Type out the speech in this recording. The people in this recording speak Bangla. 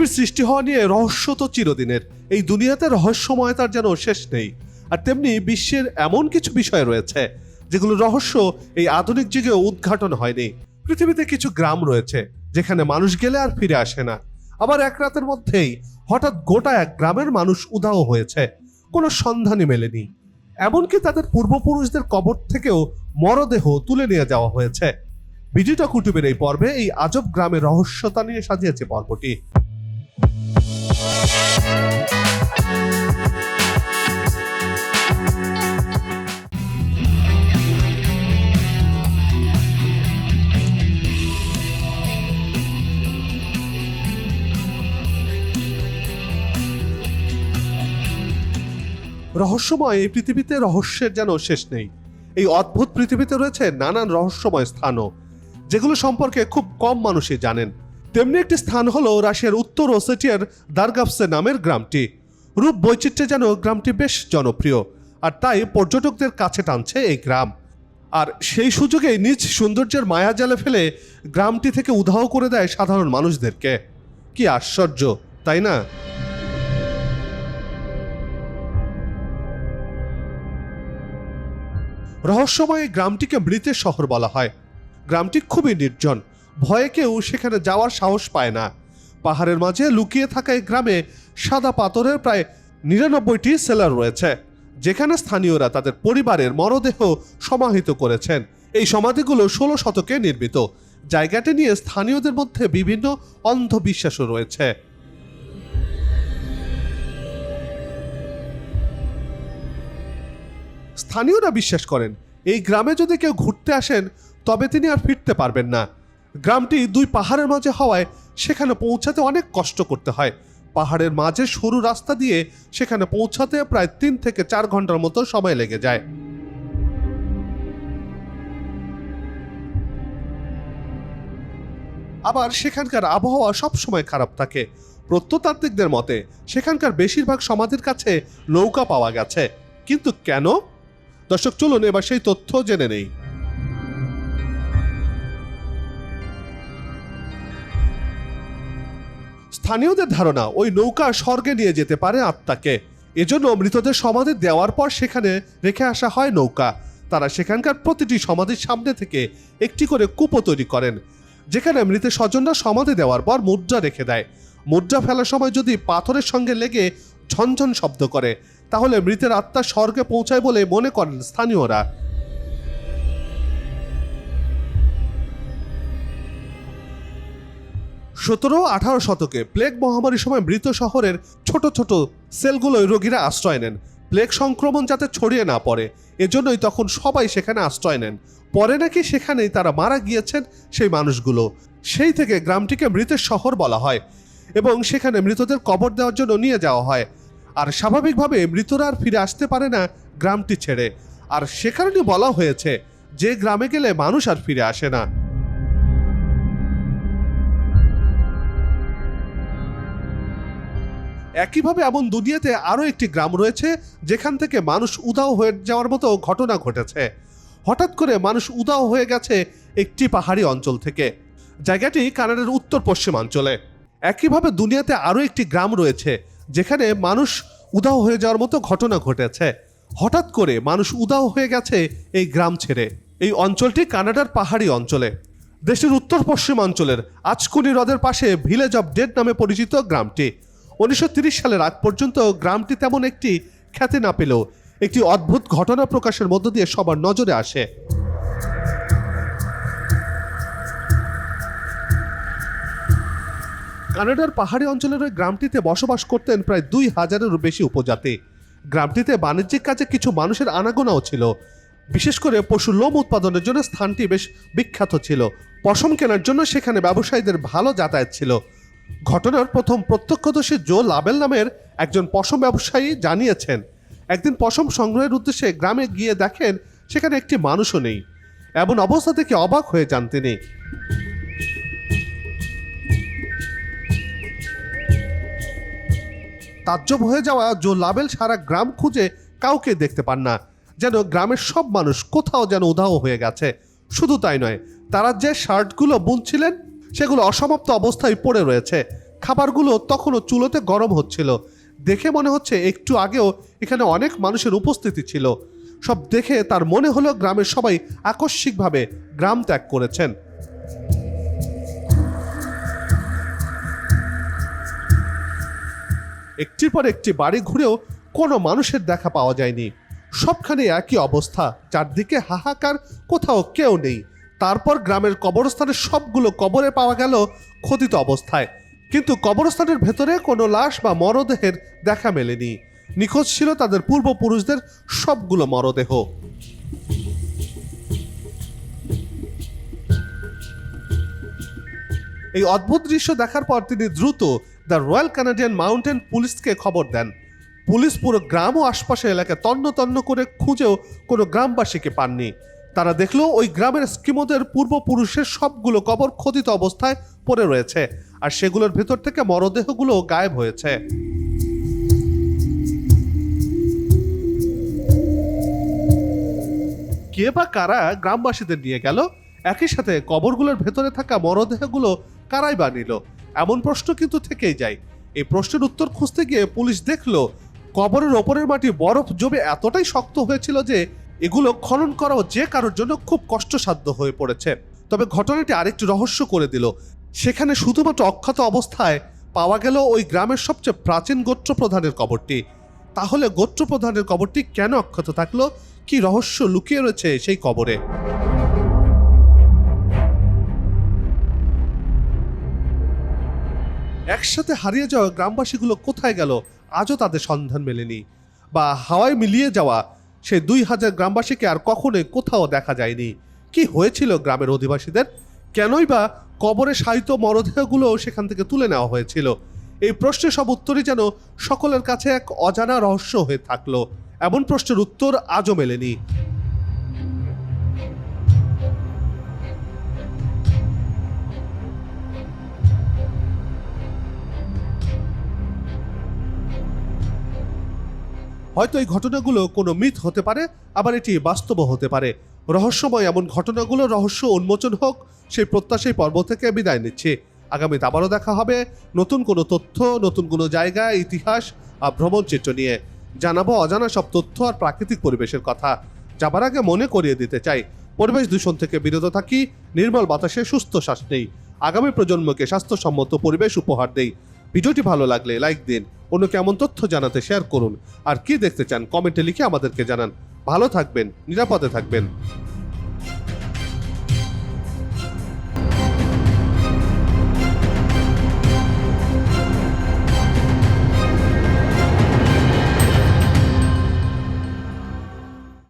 পৃথিবীর সৃষ্টি হওয়া নিয়ে রহস্য তো চিরদিনের। এই দুনিয়াতে রহস্যময়তার যেন শেষ নেই। আর তেমনি বিশ্বের এমন কিছু বিষয় রয়েছে যেগুলো রহস্য এই আধুনিক যুগে উদ্ঘাটন হয়নি। পৃথিবীতে কিছু গ্রাম রয়েছে, যেখানে মানুষ গেলে আর ফিরে আসে না। আবার এক রাতের মধ্যেই হঠাৎ গোটা এক গ্রামের মানুষ উধাও হয়েছে। কোনো সন্ধানই মেলেনি। এমনকি তাদের পূর্বপুরুষদের কবর থেকেও মরদেহ তুলে নিয়ে যাওয়া হয়েছে। বিজিটা কুটুবের এই পর্বে এই আজব গ্রামের রহস্যতা নিয়ে সাজিয়েছে পর্বটি। রহস্যময় এই পৃথিবীতে রহস্যের যেন শেষ নেই। এই অদ্ভুত পৃথিবীতে রয়েছে নানান রহস্যময় স্থানও, যেগুলো সম্পর্কে খুব কম মানুষই জানেন। তেমনি একটি স্থান হলো রাশিয়ার উত্তর ওসেটিয়ার দারগাভসে নামের গ্রামটি। রূপ বৈচিত্র্যে যেন গ্রামটি বেশ জনপ্রিয়, আর তাই পর্যটকদের কাছে টানছে এই গ্রাম। আর সেই সুযোগে নিজ সৌন্দর্যের মায়া জালে ফেলে গ্রামটি থেকে উধাও করে দেয় সাধারণ মানুষদেরকে। কি আশ্চর্য, তাই না? রহস্যময় গ্রামটিকে মৃতের শহর বলা হয়। গ্রামটি খুবই নির্জন ভয়ে কেউ সেখানে যাওয়ার সাহস পায় না। পাহাড়ের মাঝে লুকিয়ে থাকা এই গ্রামে সাদা পাথরের প্রায় নিরানব্বইটি সেলার রয়েছে, যেখানে স্থানীয়রা তাদের পরিবারের মরদেহ সমাহিত করেছেন। এই সমাধিগুলো ষোলো শতকে নির্মিত। জায়গাটি নিয়ে স্থানীয়দের মধ্যে বিভিন্ন অন্ধবিশ্বাসও রয়েছে। স্থানীয়রা বিশ্বাস করেন, এই গ্রামে যদি কেউ ঘুরতে আসেন, তবে তিনি আর ফিরতে পারবেন না। গ্রামটি দুই পাহাড়ের মাঝে হওয়ায় সেখানে পৌঁছাতে অনেক কষ্ট করতে হয়। পাহাড়ের মাঝে সরু রাস্তা দিয়ে সেখানে পৌঁছাতে প্রায় তিন থেকে চার ঘণ্টার মতো সময় লেগে যায়। আবার সেখানকার আবহাওয়া সব সময় খারাপ থাকে। প্রত্নতাত্ত্বিকদের মতে, সেখানকার বেশিরভাগ সমাধির কাছে নৌকা পাওয়া গেছে। কিন্তু কেন? দর্শক, চলুন এবার সেই তথ্য জেনে নেই। স্থানীয়দের ধারণা, ওই নৌকা স্বর্গে নিয়ে যেতে পারে আত্মাকে। এজন্য মৃতদের সমাধি দেওয়ার পর সেখানে রেখে আসা হয় নৌকা। তারা সেখানকার প্রতিটি সমাধির সামনে থেকে একটি করে কূপ তৈরি করেন, যেখানে মৃতের স্বজনরা সমাধি দেওয়ার পর মুদ্রা রেখে দেয়। মুদ্রা ফেলার সময় যদি পাথরের সঙ্গে লেগে ঝনঝন শব্দ করে, তাহলে মৃতের আত্মা স্বর্গে পৌঁছায় বলে মনে করেন স্থানীয়রা। সতেরো, আঠারো শতকে প্লেগ মহামারীর সময় মৃত শহরের ছোট ছোট সেলগুলোয় রোগীরা আশ্রয় নেন। প্লেগ সংক্রমণ যাতে ছড়িয়ে না পড়ে, এজন্যই তখন সবাই সেখানে আশ্রয় নেন। পরে নাকি সেখানেই তারা মারা গিয়েছেন সেই মানুষগুলো। সেই থেকে গ্রামটিকে মৃতের শহর বলা হয় এবং সেখানে মৃতদের কবর দেওয়ার জন্য নিয়ে যাওয়া হয়। আর স্বাভাবিকভাবে মৃতরা আর ফিরে আসতে পারে না গ্রামটি ছেড়ে। আর সে কারণে বলা হয়েছে, যে গ্রামে গেলে মানুষ আর ফিরে আসে না। একইভাবে এমন দুনিয়াতে আরও একটি গ্রাম রয়েছে, যেখান থেকে মানুষ উদাও হয়ে যাওয়ার মতো ঘটনা ঘটেছে। হঠাৎ করে মানুষ উদাও হয়ে গেছে একটি পাহাড়ি অঞ্চল থেকে। জায়গাটি কানাডার উত্তর পশ্চিমাঞ্চলে। একইভাবে দুনিয়াতে আরও একটি গ্রাম রয়েছে, যেখানে মানুষ উদাও হয়ে যাওয়ার মতো ঘটনা ঘটেছে। হঠাৎ করে মানুষ উদাও হয়ে গেছে এই গ্রাম ছেড়ে। এই অঞ্চলটি কানাডার পাহাড়ি অঞ্চলে। দেশের উত্তর পশ্চিমাঞ্চলের আজকুনি হ্রদের পাশে ভিলেজ অফ ডেড নামে পরিচিত গ্রামটি। উনিশশো সালের আগ পর্যন্ত গ্রামটি তেমন একটি খ্যাতি না পেলেও একটি অদ্ভুত ঘটনা প্রকাশের মধ্য দিয়ে সবার নজরে আসে। কানাডার পাহাড়ি অঞ্চলের ওই গ্রামটিতে বসবাস করতেন প্রায় দুই হাজারেরও বেশি উপজাতি। গ্রামটিতে বাণিজ্যিক কাজে কিছু মানুষের আনাগোনাও ছিল। বিশেষ করে পশু লোম উৎপাদনের জন্য স্থানটি বেশ বিখ্যাত ছিল। পশম কেনার জন্য সেখানে ব্যবসায়ীদের ভালো যাতায়াত ছিল। ঘটনার প্রথম প্রত্যক্ষদর্শী জো লাবেল নামের একজন পশম ব্যবসায়ী জানিয়েছেন, একদিন পশম সংগ্রহের উদ্দেশ্যে গ্রামে গিয়ে দেখেন সেখানে একটি মানুষও নেই। এমন অবস্থা থেকে অবাক হয়ে যান তিনি। তাজ্জব হয়ে যাওয়া জো লাবেল সারা গ্রাম খুঁজে কাউকে দেখতে পান না। যেন গ্রামের সব মানুষ কোথাও যেন উধাও হয়ে গেছে। শুধু তাই নয়, তারা যে শার্টগুলো বুনছিলেন সেগুলো অসমাপ্ত অবস্থায় পড়ে রয়েছে। খাবারগুলো তখনও চুলোতে গরম হচ্ছিল। দেখে মনে হচ্ছে একটু আগেও এখানে অনেক মানুষের উপস্থিতি ছিল। সব দেখে তার মনে হলো গ্রামের সবাই আকস্মিকভাবে গ্রাম ত্যাগ করেছেন। একটির পর একটি বাড়ি ঘুরেও কোনো মানুষের দেখা পাওয়া যায়নি। সবখানে একই অবস্থা, চারদিকে হাহাকার, কোথাও কেউ নেই। তারপর গ্রামের কবরস্থানের সবগুলো কবরে পাওয়া গেল খোদিত অবস্থায়। কিন্তু কবরস্থানের ভেতরে কোনো লাশ বা মরদেহের দেখা মেলেনি। নিখোঁজ ছিল তাদের পূর্বপুরুষদের সবগুলো মরদেহ। এই অদ্ভুত দৃশ্য দেখার পর তিনি দ্রুত দ্য রয়্যাল কানাডিয়ান মাউন্টেন পুলিশকে খবর দেন। পুলিশ পুরো গ্রাম ও আশপাশের এলাকায় তন্ন তন্ন করে খুঁজেও কোনো গ্রামবাসীকে পাননি। তারা দেখল ওই গ্রামের স্কিমোদের পূর্বপুরুষের সবগুলো কবর খোদিত অবস্থায় পড়ে রয়েছে, আর সেগুলোর ভেতর থেকে মরদেহগুলো গায়েব হয়েছে। কে বা কারা গ্রামবাসীদের নিয়ে গেল? একই সাথে কবরগুলোর ভেতরে থাকা মরদেহগুলো কারাই বা নিল? এমন প্রশ্ন কিন্তু থেকেই যায়। এই প্রশ্নের উত্তর খুঁজতে গিয়ে পুলিশ দেখল, কবরের ওপরের মাটি বরফ জমে এতটাই শক্ত হয়েছিল যে এগুলো খনন করাও যে কারোর জন্য খুব কষ্টসাধ্য হয়ে পড়েছে। তবে ঘটনাটি আরেকটি রহস্য করে দিল। সেখানে শুধুমাত্র অক্ষত অবস্থায় পাওয়া গেল ওই গ্রামের সবচেয়ে প্রাচীন গোত্রপ্রধানের কবরটি। তাহলে গোত্র প্রধানের কবরটি কেন অক্ষত থাকল? কি রহস্য লুকিয়ে রয়েছে সেই কবরে? একসাথে হারিয়ে যাওয়া গ্রামবাসীগুলো কোথায় গেল? আজও তাদের সন্ধান মেলেনি। বা হাওয়ায় মিলিয়ে যাওয়া সেই দুই হাজার গ্রামবাসীকে আর কখনোই কোথাও দেখা যায়নি। কি হয়েছিল গ্রামের অধিবাসীদের? কেনই বা কবরে সাহিত্য মরদেহগুলো সেখান থেকে তুলে নেওয়া হয়েছিল? এই প্রশ্নের সব উত্তরই যেন সকলের কাছে এক অজানা রহস্য হয়ে থাকল। এমন প্রশ্নের উত্তর আজও মেলেনি। হয়তো এই ঘটনাগুলো কোনো মিথ হতে পারে, আবার এটি বাস্তবও হতে পারে। রহস্যময় এমন ঘটনাগুলো রহস্য উন্মোচন হোক, সেই প্রত্যাশাই পর্ব থেকে বিদায় নিচ্ছে। আগামীতে আবারও দেখা হবে নতুন কোনো তথ্য, নতুন কোনো জায়গা, ইতিহাস আর ভ্রমণ চিত্র নিয়ে। জানাব অজানা সব তথ্য আর প্রাকৃতিক পরিবেশের কথা। যাবার আগে মনে করিয়ে দিতে চাই, পরিবেশ দূষণ থেকে বিরত থাকি, নির্মল বাতাসে সুস্থ শ্বাস নেই। আগামী প্রজন্মকে স্বাস্থ্যসম্মত পরিবেশ উপহার দেই। ভিডিওটি ভালো লাগলে লাইক দিন অন্য কেমন তথ্য জানাতে শেয়ার করুন। আর কি দেখতে চান কমেন্টে লিখে আমাদেরকে জানান। ভালো থাকবেন, নিরাপদে থাকবেন।